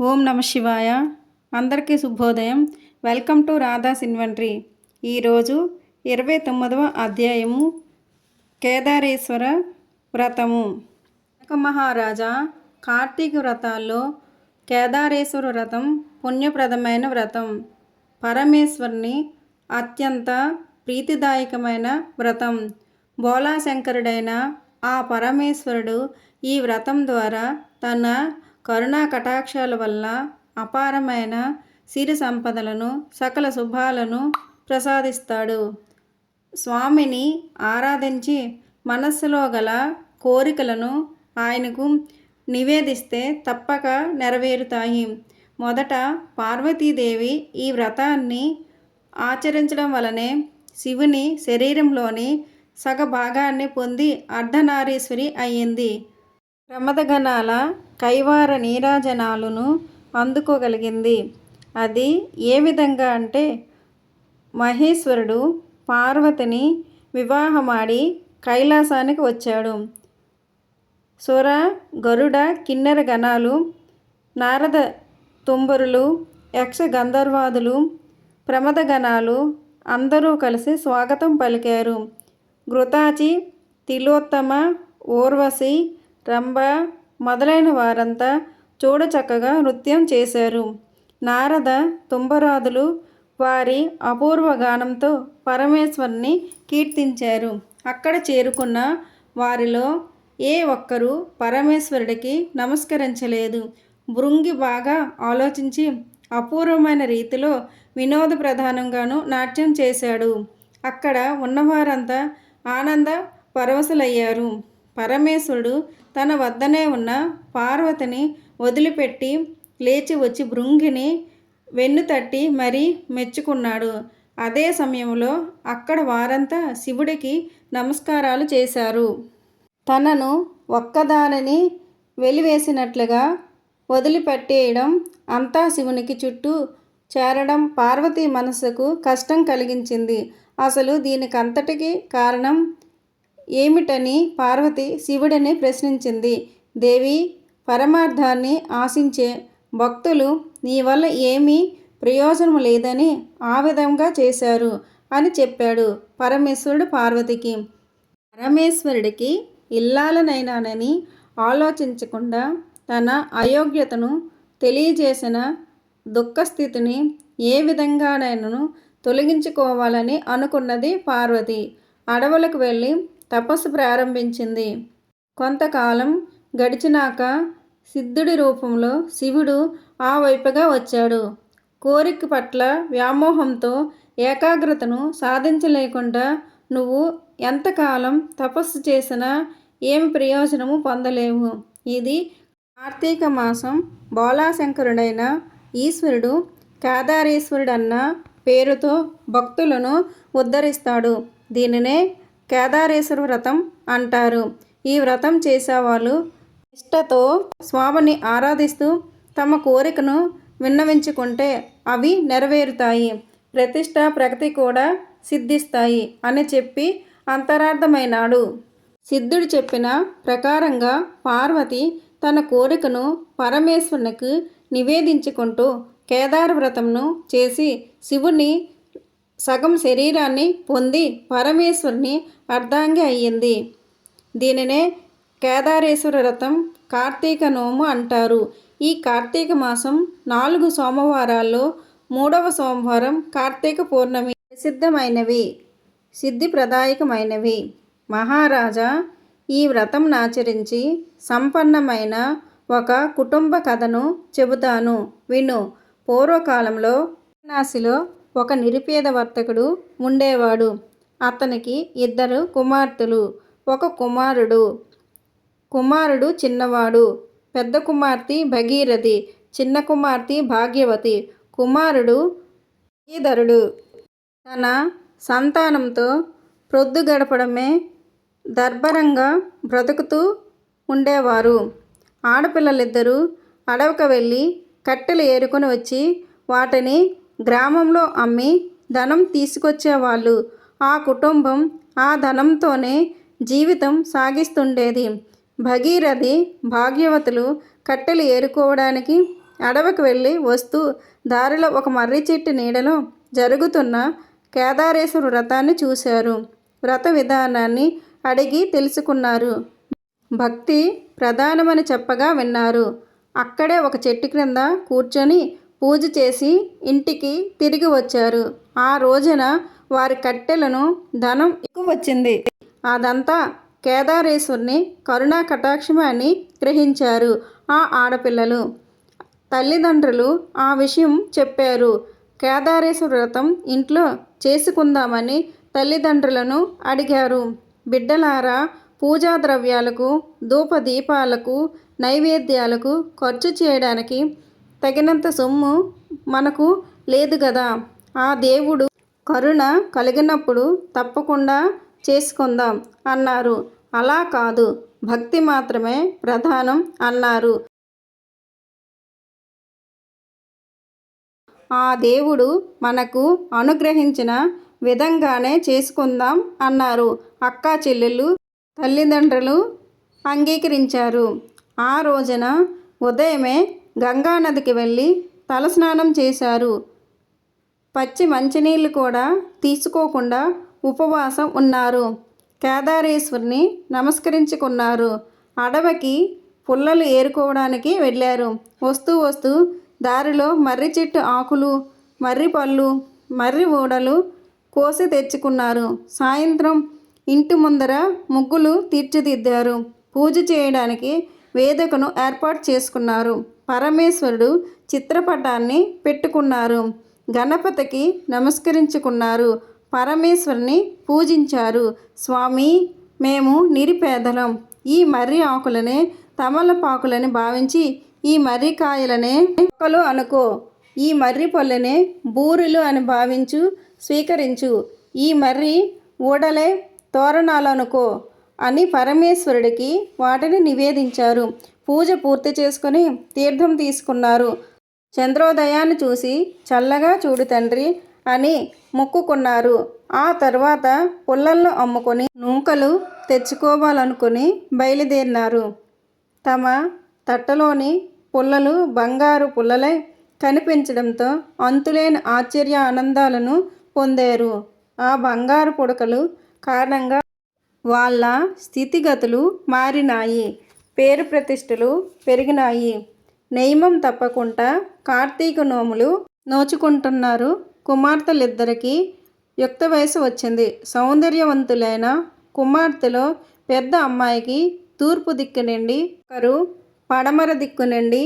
ఓం నమ శివాయ. అందరికీ శుభోదయం. Welcome to Radha's inventory. ఈరోజు ఇరవై తొమ్మిదవ అధ్యాయము కేదారేశ్వర వ్రతము. ఒక మహారాజా కార్తీక వ్రతాల్లో కేదారేశ్వర వ్రతం పుణ్యప్రదమైన వ్రతం. పరమేశ్వరుని అత్యంత ప్రీతిదాయకమైన వ్రతం. బోలాశంకరుడైన ఆ పరమేశ్వరుడు ఈ వ్రతం ద్వారా తన కరుణా కటాక్షాల వల్ల అపారమైన సిరి సంపదలను సకల శుభాలను ప్రసాదిస్తాడు. స్వామిని ఆరాధించి మనస్సులో గల కోరికలను ఆయనకు నివేదిస్తే తప్పక నెరవేరుతాయి. మొదట పార్వతీదేవి ఈ వ్రతాన్ని ఆచరించడం వలనే శివుని శరీరంలోని సగ భాగాన్ని పొంది అర్ధనారీశ్వరి అయ్యింది. ప్రమదగణాల కైవార నీరాజనాలను అందుకోగలిగింది. అది ఏ విధంగా అంటే మహేశ్వరుడు పార్వతిని వివాహమాడి కైలాసానికి వచ్చాడు. సుర గరుడ కిన్నెర గణాలు నారద తుంబరులు యక్ష గంధర్వాదులు ప్రమద గణాలు అందరూ కలిసి స్వాగతం పలికారు. ఘృతాచి తిలోత్తమ ఊర్వశి రంభ మొదలైన వారంతా చూడచక్కగా నృత్యం చేశారు. నారద తుంబరాదులు వారి అపూర్వ గానంతో పరమేశ్వరుని కీర్తించారు. అక్కడ చేరుకున్న వారిలో ఏ ఒక్కరూ పరమేశ్వరుడికి నమస్కరించలేదు. భృంగి బాగా ఆలోచించి అపూర్వమైన రీతిలో వినోద ప్రధానంగాను నాట్యం చేశాడు. అక్కడ ఉన్నవారంతా ఆనంద పరవశులయ్యారు. పరమేశ్వరుడు తన వద్దనే ఉన్న పార్వతిని వదిలిపెట్టి లేచి వచ్చి భృంగిని వెన్ను తట్టి మరీ మెచ్చుకున్నాడు. అదే సమయంలో అక్కడ వారంతా శివుడికి నమస్కారాలు చేశారు. తనను ఒక్కదానిని వెలివేసినట్లుగా వదిలిపెట్టేయడం అంతా శివునికి చుట్టూ చేరడం పార్వతీ మనస్సుకు కష్టం కలిగించింది. అసలు దీనికంతటికి కారణం ఏమిటని పార్వతి శివుడిని ప్రశ్నించింది. దేవి పరమార్థాన్ని ఆశించే భక్తులు నీ వల్ల ఏమీ ప్రయోజనం లేదని ఆ విధంగా చేశారు అని చెప్పాడు పరమేశ్వరుడు పార్వతికి. పరమేశ్వరుడికి ఇల్లాలనైనానని ఆలోచించకుండా తన అయోగ్యతను తెలియజేసిన దుఃఖస్థితిని ఏ విధంగానైనాను తొలగించుకోవాలని అనుకున్నది పార్వతి. అడవులకు వెళ్ళి తపస్సు ప్రారంభించింది. కొంతకాలం గడిచినాక సిద్ధుడి రూపంలో శివుడు ఆ వైపుగా వచ్చాడు. కోరిక పట్ల వ్యామోహంతో ఏకాగ్రతను సాధించలేకుండా నువ్వు ఎంతకాలం తపస్సు చేసినా ఏమి ప్రయోజనము పొందలేవు. ఇది కార్తీక మాసం బోలాశంకరుడైన ఈశ్వరుడు కేదారేశ్వరుడన్న పేరుతో భక్తులను ఉద్ధరిస్తాడు. దీనినే కేదారేశ్వర వ్రతం అంటారు. ఈ వ్రతం చేసేవాళ్ళు నిష్టతో స్వామిని ఆరాధిస్తూ తమ కోరికను విన్నవించుకుంటే అవి నెరవేరుతాయి. ప్రతిష్ట ప్రగతి కూడా సిద్ధిస్తాయి అని చెప్పి అంతరార్థమైనాడు. సిద్ధుడు చెప్పిన ప్రకారంగా పార్వతి తన కోరికను పరమేశ్వరునికి నివేదించుకుంటూ కేదార వ్రతంను చేసి శివుని సగం శరీరాన్ని పొంది పరమేశ్వరుని అర్ధాంగి అయ్యింది. దీనినే కేదారేశ్వర వ్రతం కార్తీక నోము అంటారు. ఈ కార్తీక మాసం నాలుగు సోమవారాల్లో మూడవ సోమవారం కార్తీక పౌర్ణమి ప్రసిద్ధమైనవి సిద్ధిప్రదాయకమైనవి మహారాజా ఈ వ్రతం ఆచరించి సంపన్నమైన ఒక కుటుంబ కథను చెబుతాను. విను పూర్వకాలంలో వారణాసిలో ఒక నిరుపేద వర్తకుడు ఉండేవాడు. అతనికి ఇద్దరు కుమార్తెలు. ఒక కుమారుడు. కుమారుడు చిన్నవాడు. పెద్ద కుమార్తె భగీరథి. చిన్న కుమార్తె భాగ్యవతి. కుమారుడు ఈధరుడు తన సంతానంతో ప్రొద్దు గడపడమే దర్భరంగా బ్రతుకుతూ ఉండేవారు. ఆడపిల్లలిద్దరూ అడవికి వెళ్ళి కట్టెలు ఏరుకొని వచ్చి వాటిని గ్రామంలో అమ్మి ధనం తీసుకొచ్చేవాళ్ళు. ఆ కుటుంబం ఆ ధనంతోనే జీవితం సాగిస్తుండేది. భగీరథి భాగ్యవతులు కట్టెలు ఏరుకోవడానికి అడవికి వెళ్ళి వస్తూ దారిలో ఒక మర్రి చెట్టు నీడలో జరుగుతున్న కేదారేశ్వర వ్రతాన్ని చూశారు. వ్రత విధానాన్ని అడిగి తెలుసుకున్నారు. భక్తి ప్రధానమని చెప్పగా విన్నారు. అక్కడే ఒక చెట్టు క్రింద కూర్చొని పూజ చేసి ఇంటికి తిరిగి వచ్చారు. ఆ రోజున వారి కట్టెలను ధనం ఎక్కువ వచ్చింది. అదంతా కేదారేశ్వరుని కరుణా కటాక్షమే అని గ్రహించారు ఆ ఆడపిల్లలు. తల్లిదండ్రులు ఆ విషయం చెప్పారు. కేదారేశ్వర వ్రతం ఇంట్లో చేసుకుందామని తల్లిదండ్రులను అడిగారు. బిడ్డలారా పూజా ద్రవ్యాలకు ధూప దీపాలకు నైవేద్యాలకు ఖర్చు చేయడానికి తగినంత సొమ్ము మనకు లేదు కదా ఆ దేవుడు కరుణ కలిగినప్పుడు తప్పకుండా చేసుకుందాం అన్నారు. అలా కాదు. భక్తి మాత్రమే ప్రధానం అన్నారు. ఆ దేవుడు మనకు అనుగ్రహించిన విధంగానే చేసుకుందాం అన్నారు. అక్కా చెల్లెళ్ళు తల్లిదండ్రులు అంగీకరించారు. ఆ రోజున ఉదయమే గంగానదికి వెళ్ళి తలస్నానం చేశారు. పచ్చి మంచినీళ్ళు కూడా తీసుకోకుండా ఉపవాసం ఉన్నారు. కేదారేశ్వరిని నమస్కరించుకున్నారు. అడవికి పుల్లలు ఏరుకోవడానికి వెళ్ళారు. వస్తూ వస్తూ దారిలో మర్రి చెట్టు ఆకులు మర్రి పళ్ళు మర్రి ఊడలు కోసి తెచ్చుకున్నారు. సాయంత్రం ఇంటి ముందర ముగ్గులు తీర్చిదిద్దారు. పూజ చేయడానికి వేదికను ఏర్పాటు చేసుకున్నారు. పరమేశ్వరుడు చిత్రపటాన్ని పెట్టుకున్నారు. గణపతికి నమస్కరించుకున్నారు. పరమేశ్వరుని పూజించారు. స్వామి మేము నిరుపేదలం. ఈ మర్రి ఆకులనే తమలపాకులని భావించి ఈ మర్రి కాయలనే మొక్కలు అనుకో. ఈ మర్రి పొల్లనే బూరెలు అని భావించు స్వీకరించు. ఈ మర్రి ఊడలే తోరణాలు అనుకో అని పరమేశ్వరుడికి వాటిని నివేదించారు. పూజ పూర్తి చేసుకుని తీర్థం తీసుకున్నారు. చంద్రోదయాన్ని చూసి చల్లగా చూడు తండ్రి అని మొక్కుకున్నారు. ఆ తర్వాత పుల్లలను అమ్ముకొని నూకలు తెచ్చుకోవాలనుకుని బయలుదేరినారు. తమ తట్టలోని పుల్లలు బంగారు పుల్లలై కనిపించడంతో అంతులేని ఆశ్చర్య ఆనందాలను పొందారు. ఆ బంగారు పుడకలు కారణంగా వాళ్ళ స్థితిగతులు మారినాయి పేరు ప్రతిష్టలు పెరిగినాయి. నియమం తప్పకుండా కార్తీక నోములు నోచుకుంటున్నారు. కుమార్తెలిద్దరికీ యుక్త వయసు వచ్చింది. సౌందర్యవంతులైన కుమార్తెలో పెద్ద అమ్మాయికి తూర్పు దిక్కు నుండి ఒకరు పడమర దిక్కు నుండి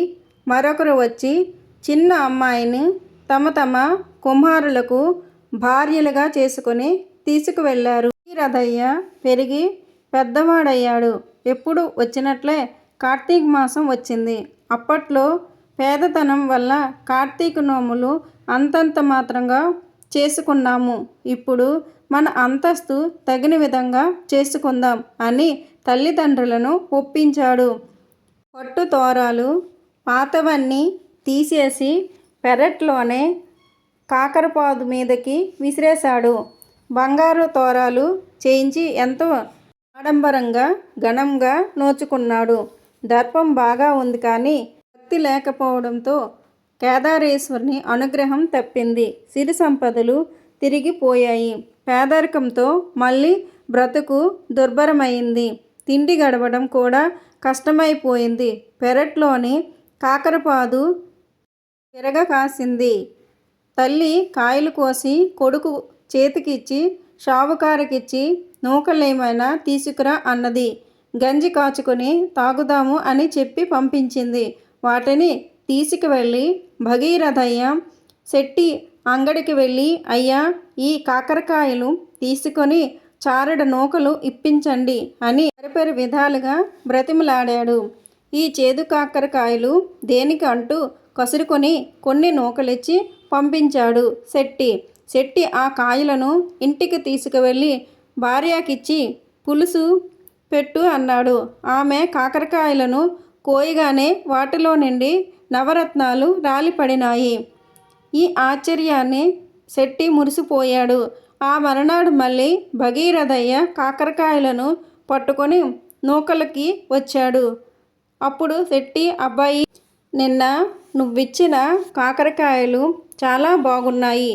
మరొకరు వచ్చి చిన్న అమ్మాయిని తమ తమ కుమారులకు భార్యలుగా చేసుకొని తీసుకువెళ్ళారు ఈ రథయ్య పెరిగి పెద్దవాడయ్యాడు. ఎప్పుడు వచ్చినట్లే కార్తీక మాసం వచ్చింది. అప్పట్లో పేదతనం వల్ల కార్తీక నోములు అంతంత మాత్రంగా చేసుకున్నాము. ఇప్పుడు మన అంతస్తు తగిన విధంగా చేసుకుందాం అని తల్లిదండ్రులను ఒప్పించాడు. పట్టు తోరాలు పాతవన్నీ తీసేసి పెరట్లోనే కాకరపాదు మీదకి విసిరేశాడు. బంగారు తోరాలు చేయించి ఎంతో ఆడంబరంగా ఘనంగా నోచుకున్నాడు. దర్పం బాగా ఉంది కానీ భక్తి లేకపోవడంతో కేదారేశ్వరుని అనుగ్రహం తప్పింది. సిరి సంపదలు తిరిగిపోయాయి పేదరికంతో మళ్ళీ బ్రతుకు దుర్భరమైంది. తిండి గడవడం కూడా కష్టమైపోయింది. పెరట్లోని కాకరపాదు తిరగ కాసింది. తల్లి కాయలు కోసి కొడుకు చేతికిచ్చి షావుకారుకిచ్చి నూకలేమైనా తీసుకురా అన్నది. గంజి కాచుకొని తాగుదాము అని చెప్పి పంపించింది. వాటిని తీసుకువెళ్ళి భగీరథయ్య శెట్టి అంగడికి వెళ్ళి అయ్యా ఈ కాకరకాయలు తీసుకొని చారడ నూకలు ఇప్పించండి అని పరిపరి విధాలుగా బ్రతిమలాడాడు. ఈ చేదు కాకరకాయలు దేనికి అంటూ కసురుకొని కొన్ని నూకలిచ్చి పంపించాడు శెట్టి. శెట్టి ఆ కాయలను ఇంటికి తీసుకువెళ్ళి భార్యకిచ్చి పులుసు పెట్టు అన్నాడు. ఆమె కాకరకాయలను కోయగానే వాటిలో నుండి నవరత్నాలు రాలిపడినాయి. ఈ ఆశ్చర్యాన్ని శెట్టి మురిసిపోయాడు. ఆ మరునాడు మళ్ళీ భగీరథయ్య కాకరకాయలను పట్టుకొని నూకలకి వచ్చాడు. అప్పుడు శెట్టి అబ్బాయి నిన్న నువ్విచ్చిన కాకరకాయలు చాలా బాగున్నాయి.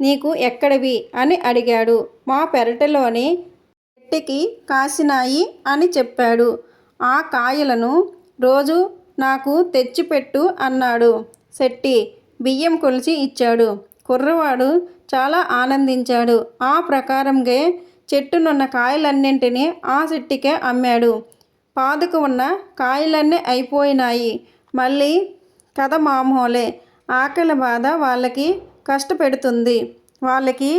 నీకు ఎక్కడివి? అని అడిగాడు. మా పెరటిలోని చెట్టుకి కాసినాయి అని చెప్పాడు. ఆ కాయలను రోజు నాకు తెచ్చిపెట్టు అన్నాడు. శెట్టి బియ్యం కొలిచి ఇచ్చాడు. కుర్రవాడు చాలా ఆనందించాడు. ఆ ప్రకారంగా చెట్టునున్న కాయలన్నింటినీ ఆ శెట్టికే అమ్మాడు. పాదుకు ఉన్న కాయలన్నీ అయిపోయినాయి. మళ్ళీ కథ మామూలే. ఆకలి బాధ వాళ్ళకి కష్టపెడుతుంది. వాళ్ళకి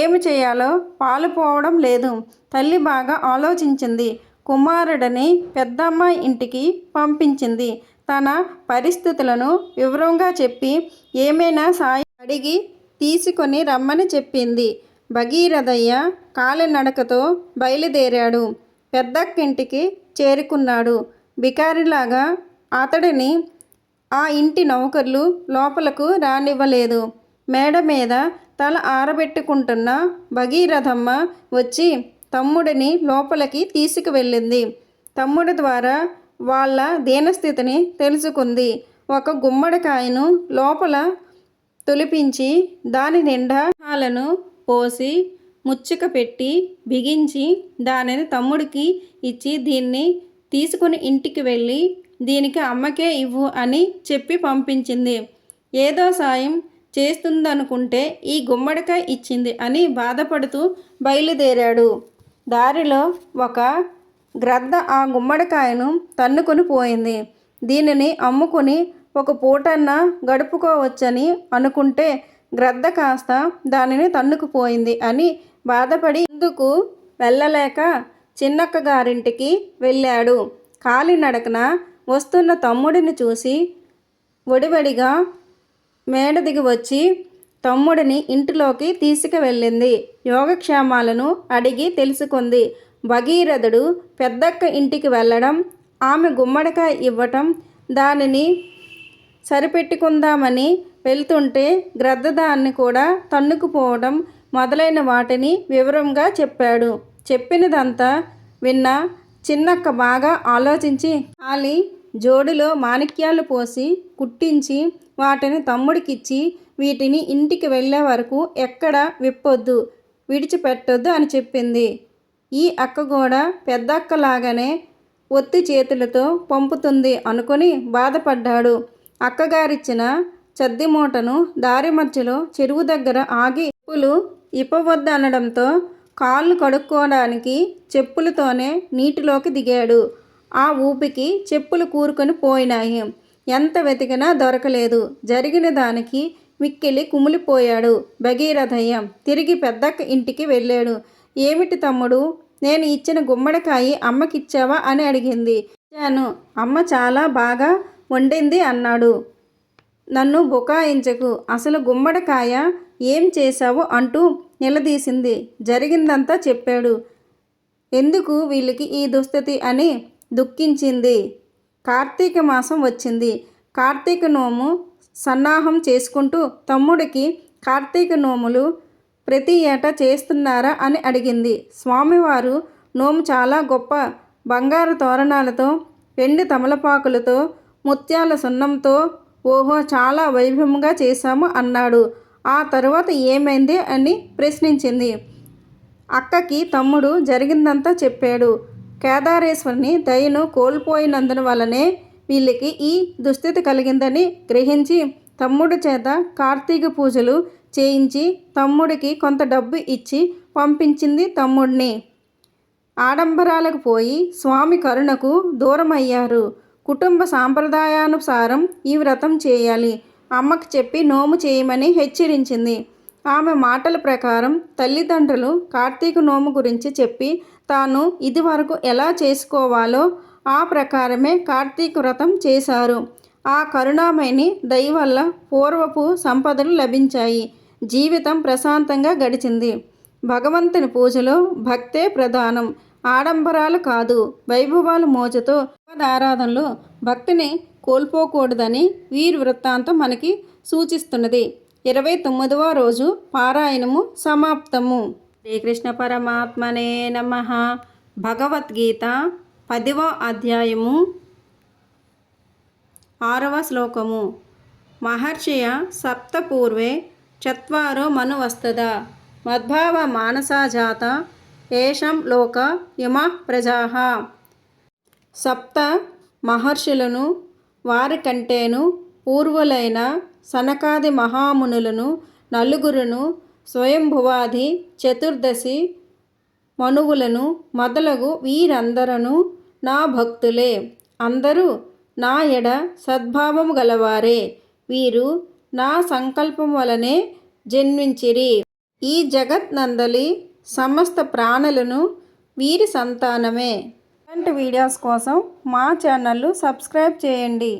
ఏమి చేయాలో పాలుపోవడం లేదు. తల్లి బాగా ఆలోచించింది. కుమారుడిని పెద్దమ్మాయి ఇంటికి పంపించింది. తన పరిస్థితులను వివరంగా చెప్పి ఏమైనా సాయం అడిగి తీసుకొని రమ్మని చెప్పింది. భగీరథయ్య కాలినడకతో బయలుదేరాడు. పెద్దక్కింటికి చేరుకున్నాడు. బికారిలాగా అతడిని ఆ ఇంటి నౌకర్లు లోపలకు రానివ్వలేదు. మేడ మీద తల ఆరబెట్టుకుంటున్న భగీరథమ్మ వచ్చి తమ్ముడిని లోపలికి తీసుకువెళ్ళింది. తమ్ముడి ద్వారా వాళ్ళ దీనస్థితిని తెలుసుకుంది. ఒక గుమ్మడికాయను లోపల తొలిపించి దాని నిండమాలను పోసి ముచ్చుక పెట్టి బిగించి దానిని తమ్ముడికి ఇచ్చి దీన్ని తీసుకుని ఇంటికి వెళ్ళి దీనికి అమ్మకే ఇవ్వు అని చెప్పి పంపించింది. ఏదో సాయం చేస్తుందనుకుంటే ఈ గుమ్మడికాయ ఇచ్చింది అని బాధపడుతూ బయలుదేరాడు. దారిలో ఒక గ్రద్ద ఆ గుమ్మడికాయను తన్నుకొని పోయింది. దీనిని అమ్ముకుని ఒక పూటన్నా గడుపుకోవచ్చని అనుకుంటే గ్రద్ద కాస్త దానిని తన్నుకుపోయింది అని బాధపడి ఇందుకు వెళ్ళలేక చిన్నక్క గారింటికి వెళ్ళాడు. కాలినడకన వస్తున్న తమ్ముడిని చూసి ఒడివడిగా మేడ దిగి వచ్చి తమ్ముడిని ఇంటిలోకి తీసుకువెళ్ళింది. యోగక్షేమాలను అడిగి తెలుసుకుంది. భగీరథుడు పెద్దక్క ఇంటికి వెళ్ళడం ఆమె గుమ్మడికాయ ఇవ్వటం దానిని సరిపెట్టుకుందామని వెళ్తుంటే గ్రద్ద దాన్ని కూడా తన్నుకుపోవడం మొదలైన వాటిని వివరంగా చెప్పాడు. చెప్పినదంతా విన్న చిన్నక్క బాగా ఆలోచించి ఖాళీ జోడులో మాణిక్యాలు పోసి కుట్టించి వాటిని తమ్ముడికిచ్చి వీటిని ఇంటికి వెళ్ళే వరకు ఎక్కడ విప్పొద్దు విడిచిపెట్టొద్దు అని చెప్పింది. ఈ అక్క కూడా పెద్ద అక్కలాగానే ఒత్తి చేతులతో పంపుతుంది అనుకుని బాధపడ్డాడు. అక్కగారిచ్చిన చద్ది మూటను దారి మధ్యలో చెరువు దగ్గర ఆగి చెప్పులు ఇప్పవద్దనడంతో కాళ్ళు కడుక్కోవడానికి చెప్పులతోనే నీటిలోకి దిగాడు. ఆ ఊపికి చెప్పులు కూరుకొని పోయినాయి. ఎంత వెతికినా దొరకలేదు. జరిగిన దానికి మిక్కిలి కుమిలిపోయాడు భగీరథయ్య. తిరిగి పెద్దక్క ఇంటికి వెళ్ళాడు. ఏమిటి తమ్ముడు? నేను ఇచ్చిన గుమ్మడికాయ అమ్మకిచ్చావా అని అడిగింది. ఇచ్చాను. అమ్మ చాలా బాగా వండింది అన్నాడు. నన్ను బుకాయించకు. అసలు గుమ్మడికాయ ఏం చేశావు అంటూ నిలదీసింది. జరిగిందంతా చెప్పాడు. ఎందుకు వీళ్ళకి ఈ దుస్థితి అని దుఃఖించింది. కార్తీక మాసం వచ్చింది. కార్తీక నోము సన్నాహం చేసుకుంటూ తమ్ముడికి కార్తీక నోములు ప్రతి ఏటా చేస్తున్నారా అని అడిగింది. స్వామివారు నోము చాలా గొప్ప బంగారు తోరణాలతో వెండి తమలపాకులతో ముత్యాల సున్నంతో ఓహో చాలా వైభవంగా చేశాము అన్నాడు. ఆ తరువాత ఏమైంది అని ప్రశ్నించింది. అక్కకి తమ్ముడు జరిగిందంతా చెప్పాడు. కేదారేశ్వరిని దయను కోల్పోయినందున వలనే వీళ్ళకి ఈ దుస్థితి కలిగిందని గ్రహించి తమ్ముడి చేత కార్తీక పూజలు చేయించి తమ్ముడికి కొంత డబ్బు ఇచ్చి పంపించింది తమ్ముడిని. ఆడంబరాలకు పోయి స్వామి కరుణకు దూరమయ్యారు. కుటుంబ సాంప్రదాయానుసారం ఈ వ్రతం చేయాలి. అమ్మకు చెప్పి నోము చేయమని హెచ్చరించింది. ఆమె మాటల ప్రకారం తల్లిదండ్రులు కార్తీక నోము గురించి చెప్పి తాను ఇదివరకు ఎలా చేసుకోవాలో ఆ ప్రకారమే కార్తీక వ్రతం చేశారు. ఆ కరుణామయని దయ వల్ల పూర్వపు సంపదలు లభించాయి. జీవితం ప్రశాంతంగా గడిచింది. భగవంతుని పూజలో భక్తే ప్రధానం. ఆడంబరాలు కాదు. వైభవాలు మోజతో ఆరాధనలో భక్తిని కోల్పోకూడదని వీరి వృత్తాంతం మనకి సూచిస్తున్నది. ఇరవై తొమ్మిదవ రోజు పారాయణము సమాప్తము. శ్రీకృష్ణ పరమాత్మనే నమ. భగవద్గీత పదివ అధ్యాయము ఆరవ శ్లోకము. మహర్షియ సప్తపూర్వే చత్వారో మను వస్తద. మద్భావ మానసాజాత ఏషం లోక యమ ప్రజా. సప్త మహర్షులను వారి కంటేను పూర్వులైన సనకాది మహామునులను నలుగురును స్వయంభువాది చతుర్దశి మనువులను మొదలగు వీరందరను నా భక్తులే. అందరూ నా ఎడ సద్భావము గలవారే. వీరు నా సంకల్పం వలనే జన్మించిరి. ఈ జగత్ నందలి సమస్త ప్రాణులను వీరి సంతానమే. ఇలాంటి వీడియోస్ కోసం మా ఛానల్ సబ్స్క్రైబ్ చేయండి.